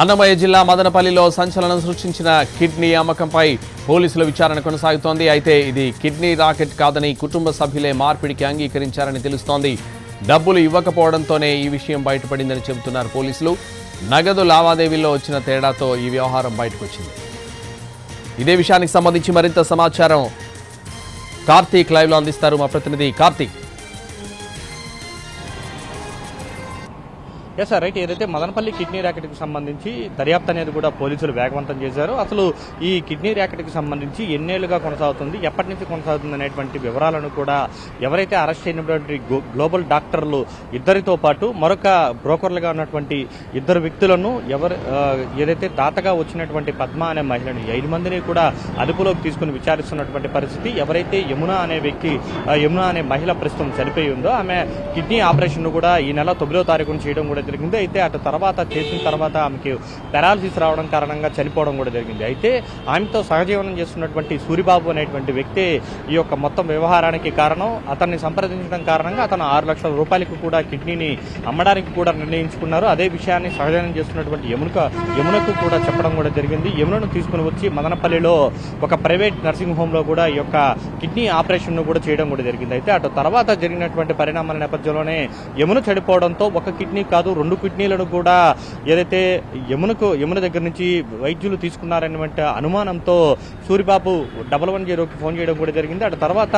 Annamayya జిల్లా మదనపల్లిలో సంచలనం సృష్టించిన కిడ్నీ అమ్మకంపై పోలీసుల విచారణ కొనసాగుతోంది. అయితే ఇది కిడ్నీ రాకెట్ కాదని కుటుంబ సభ్యులే మార్పిడికి అంగీకరించారని తెలుస్తోంది. డబ్బులు ఇవ్వకపోవడంతోనే ఈ విషయం బయటపడిందని చెబుతున్నారు పోలీసులు. నగదు లావాదేవీల్లో వచ్చిన తేడాతో ఈ వ్యవహారం బయటకొచ్చింది. ఇదే విషయానికి సంబంధించి మరింత సమాచారం కార్తీక్ లైవ్లో అందిస్తారు మా ప్రతినిధి కార్తీక్. ఎస్ సార్ రైట్ ఏదైతే మదనపల్లి కిడ్నీ ర్యాకెట్కి సంబంధించి దర్యాప్తు అనేది కూడా పోలీసులు వేగవంతం చేశారు అసలు ఈ కిడ్నీ ర్యాకెట్కి సంబంధించి ఎన్నేళ్ళుగా కొనసాగుతుంది ఎప్పటి నుంచి కొనసాగుతుంది అనేటువంటి వివరాలను కూడా ఎవరైతే అరెస్ట్ అయినటువంటి గ్లోబల్ డాక్టర్లు ఇద్దరితో పాటు మరొక బ్రోకర్లుగా ఉన్నటువంటి ఇద్దరు వ్యక్తులను ఎవరు ఏదైతే తాతగా వచ్చినటువంటి పద్మ అనే మహిళను ఐదు మందిని కూడా అదుపులోకి తీసుకుని విచారిస్తున్నటువంటి పరిస్థితి ఎవరైతే యమున అనే వ్యక్తి యమున అనే మహిళ ప్రస్తుతం చనిపోయి ఉందో ఆమె కిడ్నీ ఆపరేషన్ కూడా ఈ నెల తొమ్మిదో తారీఖున చేయడం కూడా జరిగింది. అయితే అటు తర్వాత చేసిన తర్వాత ఆమెకి పెరాలసిస్ రావడం కారణంగా చనిపోవడం కూడా జరిగింది. అయితే ఆమెతో సహజీవనం చేస్తున్నటువంటి సూరిబాబు అనేటువంటి వ్యక్తి ఈ యొక్క మొత్తం వ్యవహారానికి కారణం. అతన్ని సంప్రదించడం కారణంగా అతను ఆరు లక్షల రూపాయలకు కూడా కిడ్నీని అమ్మడానికి కూడా నిర్ణయించుకున్నారు. అదే విషయాన్ని సహజీవనం చేస్తున్నటువంటి యమునక యమునకు కూడా చెప్పడం కూడా జరిగింది. యమునను తీసుకుని వచ్చి మదనపల్లిలో ఒక ప్రైవేట్ నర్సింగ్ హోమ్లో కూడా ఈ యొక్క కిడ్నీ ఆపరేషన్ను కూడా చేయడం కూడా జరిగింది. అయితే అటు తర్వాత జరిగినటువంటి పరిణామాల నేపథ్యంలోనే యమున చెడిపోవడంతో ఒక కిడ్నీ కాదు రెండు కిడ్నీలను కూడా ఏదైతే యమునకు యమున దగ్గర నుంచి వైద్యులు తీసుకున్నారనేటువంటి అనుమానంతో సూరిబాబు డబల్ వన్ జీరోకి ఫోన్ చేయడం కూడా జరిగింది. అటు తర్వాత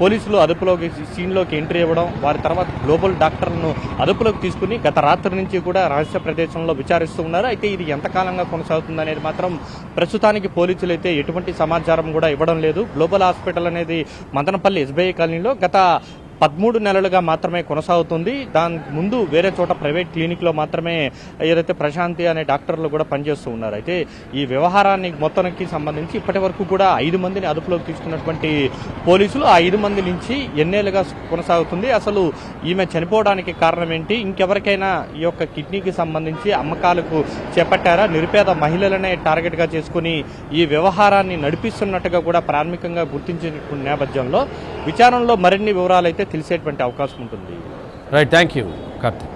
పోలీసులు అదుపులోకి సీన్లోకి ఎంట్రీ ఇవ్వడం వారి తర్వాత గ్లోబల్ డాక్టర్లను అదుపులోకి తీసుకుని గత రాత్రి నుంచి కూడా రహస్య ప్రదేశంలో విచారిస్తూ ఉన్నారు. అయితే ఇది ఎంతకాలంగా కొనసాగుతుంది అనేది మాత్రం ప్రస్తుతానికి పోలీసులు అయితే ఎటువంటి సమాచారం కూడా ఇవ్వడం లేదు. గ్లోబల్ హాస్పిటల్ అనేది మదనపల్లి ఎస్బీఐ కాలనీలో గత పదమూడు నెలలుగా మాత్రమే కొనసాగుతుంది. దాని ముందు వేరే చోట ప్రైవేట్ క్లినిక్లో మాత్రమే ఏదైతే ప్రశాంతి అనే డాక్టర్లు కూడా పనిచేస్తూ ఉన్నారు. అయితే ఈ వ్యవహారాన్ని మొత్తానికి సంబంధించి ఇప్పటి వరకు కూడా ఐదు మందిని అదుపులోకి తీసుకున్నటువంటి పోలీసులు ఆ ఐదు మంది నుంచి ఎన్నేళ్ళుగా కొనసాగుతుంది. అసలు ఈమె చనిపోవడానికి కారణం ఏంటి? ఇంకెవరికైనా ఈ యొక్క కిడ్నీకి సంబంధించి అమ్మకాలకు చేపట్టారా? నిరుపేద మహిళలనే టార్గెట్గా చేసుకుని ఈ వ్యవహారాన్ని నడిపిస్తున్నట్టుగా కూడా ప్రాథమికంగా గుర్తించిన నేపథ్యంలో విచారణలో మరిన్ని వివరాలు అయితే తెలిసేటువంటి అవకాశం ఉంటుంది. Right thank you Karthik